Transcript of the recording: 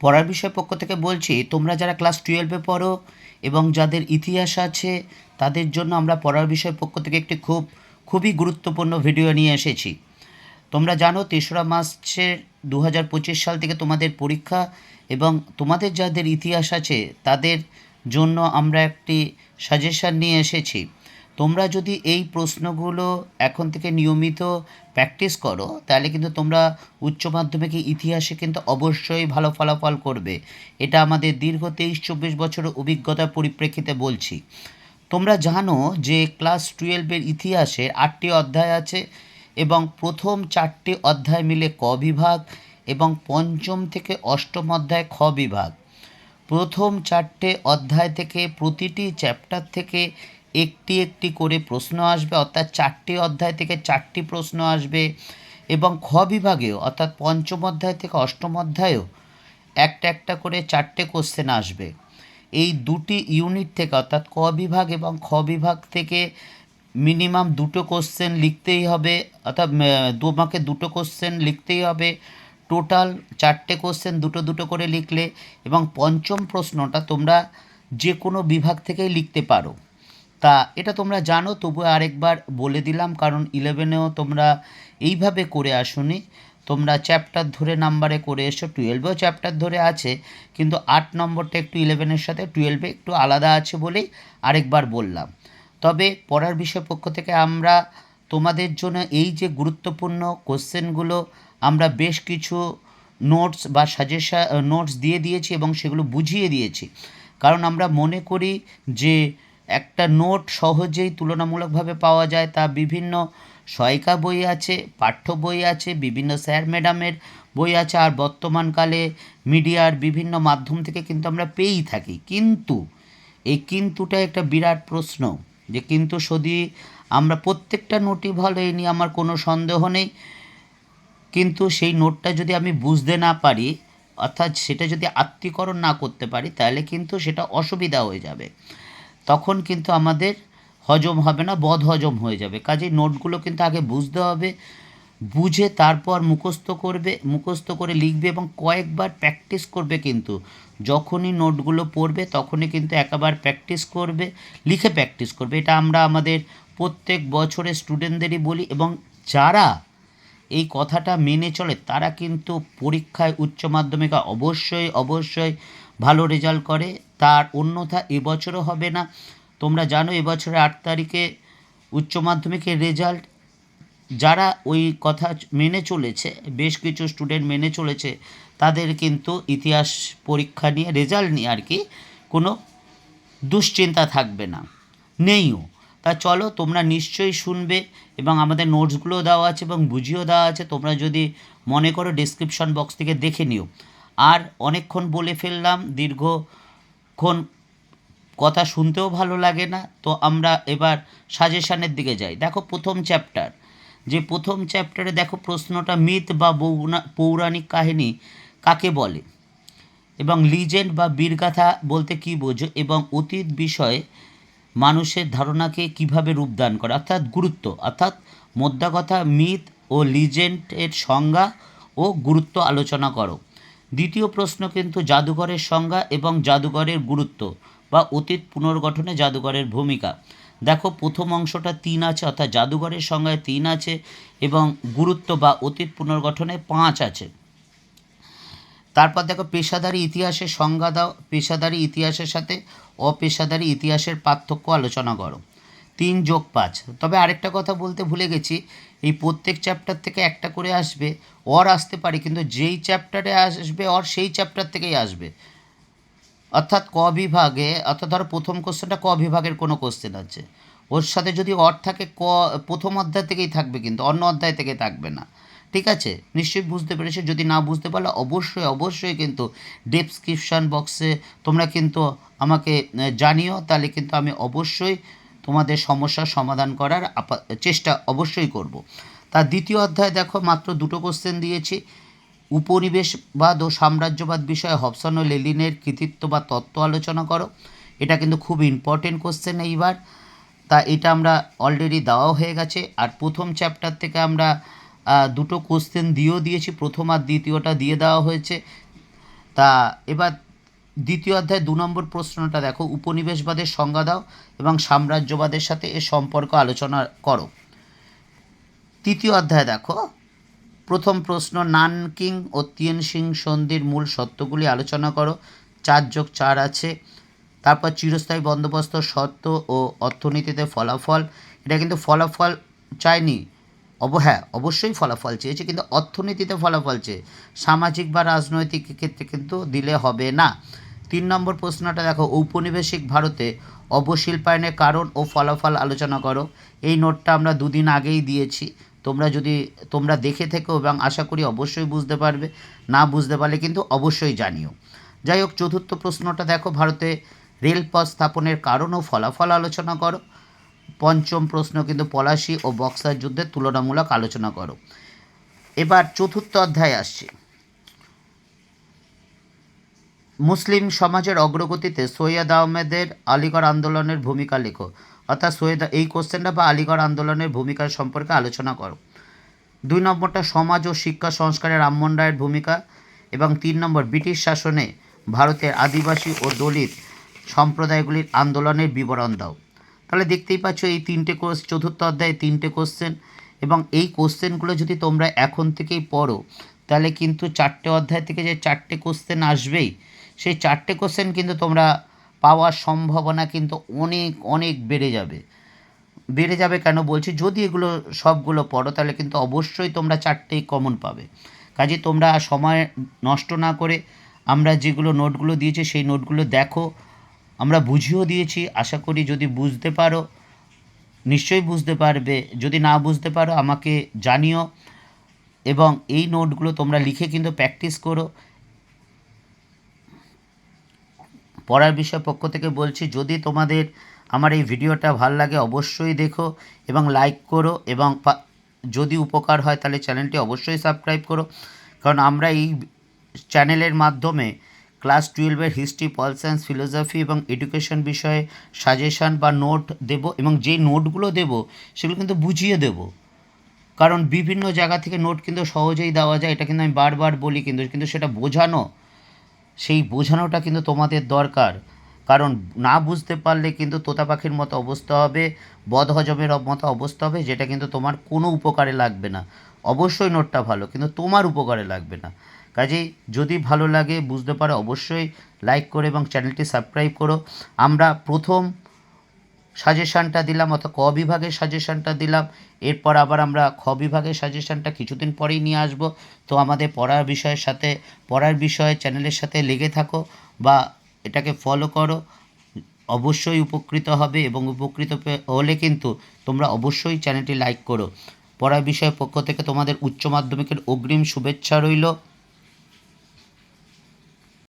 পড়ার বিষয় পক্ষ থেকে বলছি, তোমরা যারা ক্লাস টুয়েলভে পড়ো এবং যাদের ইতিহাস আছে, তাদের জন্য আমরা পড়ার বিষয় পক্ষ থেকে একটি খুব, খুবই গুরুত্বপূর্ণ ভিডিও নিয়ে এসেছি। তোমরা জানো, তেসরা মার্চের দু হাজার পঁচিশ সাল থেকে তোমাদের পরীক্ষা এবং তোমাদের যাদের ইতিহাস আছে, তাদের জন্য আমরা একটি সাজেশান নিয়ে এসেছি। তোমরা যদি এই প্রশ্নগুলো এখন থেকে নিয়মিত প্র্যাকটিস করো, তাহলে কিন্তু তোমরা উচ্চ মাধ্যমিকে ইতিহাসে কিন্তু অবশ্যই ভালো ফলাফল করবে। এটা আমাদের দীর্ঘ তেইশ চব্বিশ বছরের অভিজ্ঞতার পরিপ্রেক্ষিতে বলছি। তোমরা জানো যে ক্লাস টুয়েলভের ইতিহাসের আটটি অধ্যায় আছে এবং প্রথম চারটি অধ্যায় মিলে ক বিভাগ এবং পঞ্চম থেকে অষ্টম অধ্যায় খ বিভাগ। প্রথম চারটে অধ্যায় থেকে প্রতিটি চ্যাপ্টার থেকে একটি একটি করে প্রশ্ন আসবে, অর্থাৎ চারটি অধ্যায় থেকে চারটি প্রশ্ন আসবে এবং খ বিভাগেও, অর্থাৎ পঞ্চম অধ্যায় থেকে অষ্টম অধ্যায়েও একটা একটা করে চারটে কোশ্চেন আসবে। এই দুটি ইউনিট থেকে, অর্থাৎ ক বিভাগ এবং খ বিভাগ থেকে মিনিমাম দুটো কোশ্চেন লিখতেই হবে, অর্থাৎ তোমাকে দুটো কোশ্চেন লিখতেই হবে। টোটাল চারটে কোশ্চেন দুটো দুটো করে লিখলে এবং পঞ্চম প্রশ্নটা তোমরা যে কোনো বিভাগ থেকেই লিখতে পারো। তা এটা তোমরা জানো, তবু আরেকবার বলে দিলাম, কারণ ইলেভেনেও তোমরা এইভাবে করে আসোনি। তোমরা চ্যাপ্টার ধরে নাম্বারে করে এসো টুয়েলভেও চ্যাপ্টার ধরে আছে, কিন্তু আট নম্বরটা একটু ইলেভেনের সাথে টুয়েলভে একটু আলাদা আছে বলেই আরেকবার বললাম। তবে পড়ার বিষয় পক্ষ থেকে আমরা তোমাদের জন্য এই যে গুরুত্বপূর্ণ কোশ্চেনগুলো আমরা বেশ কিছু নোটস বা সাজেশা নোটস দিয়ে দিয়েছি এবং সেগুলো বুঝিয়ে দিয়েছি। কারণ আমরা মনে করি যে একটা নোট সহজেই তুলনামূলকভাবে পাওয়া যায়। তা বিভিন্ন সহায়িকা বই আছে, পাঠ্য বই আছে, বিভিন্ন স্যার ম্যাডামের বই আছে, আর বর্তমানকালে মিডিয়ার বিভিন্ন মাধ্যম থেকে কিন্তু আমরা পেয়েই থাকি। কিন্তু এই কিন্তুটা একটা বিরাট প্রশ্ন যে কিন্তু যদি আমরা প্রত্যেকটা নোটই ভালো এই নিয়ে আমার কোনো সন্দেহ নেই। কিন্তু সেই নোটটা যদি আমি বুঝতে না পারি, অর্থাৎ সেটা যদি আত্মীকরণ না করতে পারি, তাহলে কিন্তু সেটা অসুবিধা হয়ে যাবে। তখন কিন্তু আমাদের হজম হবে না, বদ হজম হয়ে যাবে। কাজেই নোটগুলো কিন্তু আগে বুঝতে হবে, বুঝে তারপর মুখস্থ করবে, মুখস্থ করে লিখবে এবং কয়েকবার প্র্যাকটিস করবে কিন্তু। যখনই নোটগুলো পড়বে তখনই কিন্তু একবার প্র্যাকটিস করবে, লিখে প্র্যাকটিস করবে। এটা আমরা আমাদের প্রত্যেক বছরে স্টুডেন্টদেরই বলি এবং যারা এই কথাটা মেনে চলে তারা কিন্তু পরীক্ষায় উচ্চ মাধ্যমিকে অবশ্যই অবশ্যই ভালো রেজাল্ট করে, তার অন্যথা এবছরও হবে না। তোমরা জানো এবছরে আট তারিখে উচ্চ মাধ্যমিকের রেজাল্ট যারা ওই কথা মেনে চলেছে, বেশ কিছু স্টুডেন্ট মেনে চলেছে, তাদের কিন্তু ইতিহাস পরীক্ষা নিয়ে, রেজাল্ট নিয়ে আর কি কোনো দুশ্চিন্তা থাকবে না। নেইও। তা চলো, তোমরা নিশ্চয়ই শুনবে এবং আমাদের নোটসগুলো দেওয়া আছে এবং বুঝিয়েও দেওয়া আছে। তোমরা যদি মনে করো ডিসক্রিপশন বক্স থেকে দেখে নিও। আর অনেকক্ষণ বলে ফেললাম, দীর্ঘক্ষণ কথা শুনতেও ভালো লাগে না। তো আমরা এবার সাজেশানের দিকে যাই। দেখো প্রথম চ্যাপ্টার যে প্রথম চ্যাপ্টারে দেখো প্রশ্নটা, মিথ বা পৌরাণিক কাহিনী কাকে বলে? এবং লিজেন্ড বা বীরগাথা বলতে কী বোঝো? এবং অতীত বিষয়ে মানুষের ধারণাকে কীভাবে রূপদান করে? অর্থাৎ গুরুত্ব। অর্থাৎ মোদ্দা কথা মিথ ও লিজেন্ডের সংজ্ঞা ও গুরুত্ব আলোচনা করো। দ্বিতীয় প্রশ্ন কিন্তু জাদুঘরের সংজ্ঞা এবং জাদুঘরের গুরুত্ব বা অতীত পুনর্গঠনে জাদুঘরের ভূমিকা। দেখো, প্রথম অংশটা তিন আছে, অর্থাৎ জাদুঘরের সংজ্ঞায় তিন আছে এবং গুরুত্ব বা অতীত পুনর্গঠনে পাঁচ আছে। তারপর দেখো, পেশাদারি ইতিহাসের সংজ্ঞা দাও, পেশাদারি ইতিহাসের সাথে অপেশাদারি ইতিহাসের পার্থক্য আলোচনা করো। তিন যোগ পাঁচ। তবে আরেকটা কথা বলতে ভুলে গেছি, এই প্রত্যেক চ্যাপ্টার থেকে একটা করে আসবে অর আসতে পারে, কিন্তু যেই চ্যাপ্টারে আসবে অর সেই চ্যাপ্টার থেকেই আসবে। অর্থাৎ ক বিভাগে, অর্থাৎ ধরো প্রথম কোশ্চেনটা ক বিভাগের কোনো কোশ্চেন আছে। ওর সাথে যদি অর থাকে, ক, প্রথম অধ্যায় থেকেই থাকবে কিন্তু, অন্য অধ্যায় থেকে থাকবে না। ঠিক আছে? নিশ্চয়ই বুঝতে পেরেছ? যদি না বুঝতে পারলে অবশ্যই অবশ্যই কিন্তু ডেসক্রিপশান বক্সে তোমরা কিন্তু আমাকে জানিও, তাহলে কিন্তু আমি অবশ্যই তোমাদের সমস্যার সমাধান করার চেষ্টা অবশ্যই করব। তার দ্বিতীয় অধ্যায় দেখো, মাত্র দুটো কোশ্চেন দিয়েছি। উপনিবেশবাদ ও সাম্রাজ্যবাদ বিষয়ে হবসন ও লেলিনের কৃতিত্ব বা তত্ত্ব আলোচনা করো। এটা কিন্তু খুব ইম্পর্টেন্ট কোশ্চেন এইবার। তা এটা আমরা অলরেডি দেওয়াও হয়ে গেছে। আর প্রথম চ্যাপ্টার থেকে আমরা দুটো কোশ্চেন দিয়েও দিয়েছি। প্রথম আর দ্বিতীয়টা দিয়ে দেওয়া হয়েছে। তা এবার দ্বিতীয় অধ্যায় দু নম্বর প্রশ্নটা দেখো, উপনিবেশবাদের সংজ্ঞা দাও এবং সাম্রাজ্যবাদের সাথে এর সম্পর্ক আলোচনা করো। তৃতীয় অধ্যায় দেখো, প্রথম প্রশ্ন, নানকিং ও তিয়ানসিং সন্ধির মূল সত্যগুলি আলোচনা করো। চার যোগ চার আছে। তারপর চিরস্থায়ী বন্দোবস্ত, সত্য ও অর্থনীতিতে ফলাফল। এটা কিন্তু ফলাফল চায়নি। অব হ্যাঁ অবশ্যই ফলাফল চেয়েছে, কিন্তু অর্থনীতিতে ফলাফল চেয়ে। সামাজিক বা রাজনৈতিক ক্ষেত্রে কিন্তু দিলে হবে না। তিন নম্বর প্রশ্নটা দেখো, ঔপনিবেশিক ভারতে অবশিল্পায়নের কারণ ও ফলাফল আলোচনা করো। এই নোটটা আমরা দুদিন আগেই দিয়েছি। তোমরা যদি, তোমরা দেখে থেকো এবং আশা করি অবশ্যই বুঝতে পারবে। না বুঝতে পারলে কিন্তু অবশ্যই জানিও। যাই হোক, চতুর্থ প্রশ্নটা দেখো, ভারতে রেলপথ স্থাপনের কারণ ও ফলাফল আলোচনা করো। পঞ্চম প্রশ্ন কিন্তু পলাশি ও বক্সার যুদ্ধের তুলনামূলক আলোচনা করো। এবার চতুর্থ অধ্যায় আসছে। মুসলিম সমাজের অগ্রগতিতে সৈয়দ আহমেদের আলিগড় আন্দোলনের ভূমিকা লেখো। অর্থাৎ সৈয়দ, এই কোশ্চেনটা বা আলিগড় আন্দোলনের ভূমিকা সম্পর্কে আলোচনা করো। দুই নম্বরটা সমাজ ও শিক্ষা সংস্কারে রামমোহন রায়ের ভূমিকা এবং তিন নম্বর ব্রিটিশ শাসনে ভারতের আদিবাসী ও দলিত সম্প্রদায়গুলির আন্দোলনের বিবরণ দাও। তাহলে দেখতেই পাচ্ছ এই তিনটে কোর্স চতুর্থ অধ্যায়ে তিনটে কোশ্চেন এবং এই কোশ্চেনগুলো যদি তোমরা এখন থেকেই পড়ো, তাহলে কিন্তু চারটে অধ্যায় থেকে যে চারটে কোশ্চেন আসবেই সেই চারটে কোশ্চেন কিন্তু তোমরা পাওয়ার সম্ভাবনা কিন্তু অনেক অনেক বেড়ে যাবে। বেড়ে যাবে কেন বলছি? যদি এগুলো সবগুলো পড়ো, তাহলে কিন্তু অবশ্যই তোমরা চারটেই কমন পাবে। কাজে তোমরা সময় নষ্ট না করে আমরা যেগুলো নোটগুলো দিয়েছি, সেই নোটগুলো দেখো। আমরা বুঝিয়েও দিয়েছি, আশা করি যদি বুঝতে পারো, নিশ্চয়ই বুঝতে পারবে। যদি না বুঝতে পারো, আমাকে জানিও। এবং এই নোটগুলো তোমরা লিখে কিন্তু প্র্যাকটিস করো। পড়ার বিষয় পক্ষ থেকে বলছি, যদি তোমাদের আমার এই ভিডিওটা ভালো লাগে অবশ্যই দেখো এবং লাইক করো এবং যদি উপকার হয় তাহলে চ্যানেলটি অবশ্যই সাবস্ক্রাইব করো। কারণ আমরা এই চ্যানেলের মাধ্যমে ক্লাস টুয়েলভের হিস্ট্রি পল সায়েন্স ফিলোসফি এবং এডুকেশন বিষয়ে সাজেশন বা নোট দেব এবং যে নোটগুলো দেব সেগুলো কিন্তু বুঝিয়ে দেব। কারণ বিভিন্ন জায়গা থেকে নোট কিন্তু সহজেই দেওয়া যায়, এটা কিন্তু আমি বারবার বলি কিন্তু কিন্তু সেটা বোঝানো সেই বোঝানোটা কিন্তু তোমাদের দরকার। কারণ না বুঝতে পারলে কিন্তু তোতা পাখির মতো অবস্থা হবে, বদহজমের মতো অবস্থা হবে, যেটা কিন্তু তোমার কোনো উপকারে লাগবে না। অবশ্যই নোটটা ভালো, কিন্তু তোমার উপকারে লাগবে না। কাজেই যদি ভালো লাগে, বুঝতে পারো, অবশ্যই লাইক করে এবং চ্যানেলটি সাবস্ক্রাইব করো। আমরা প্রথম সাজেশানটা দিলাম অর্থাৎ ক বিভাগের সাজেশানটা দিলাম। এরপর আবার আমরা খ বিভাগের সাজেশানটা কিছুদিন পরেই নিয়ে আসব। তো আমাদের পড়ার বিষয়ের সাথে, পড়ার বিষয়ে চ্যানেলের সাথে লেগে থাকো বা এটাকে ফলো করো। অবশ্যই উপকৃত হবে এবং উপকৃত হলে কিন্তু তোমরা অবশ্যই চ্যানেলটি লাইক করো। পড়ার বিষয়ের পক্ষ থেকে তোমাদের উচ্চ মাধ্যমিকের অগ্রিম শুভেচ্ছা রইল।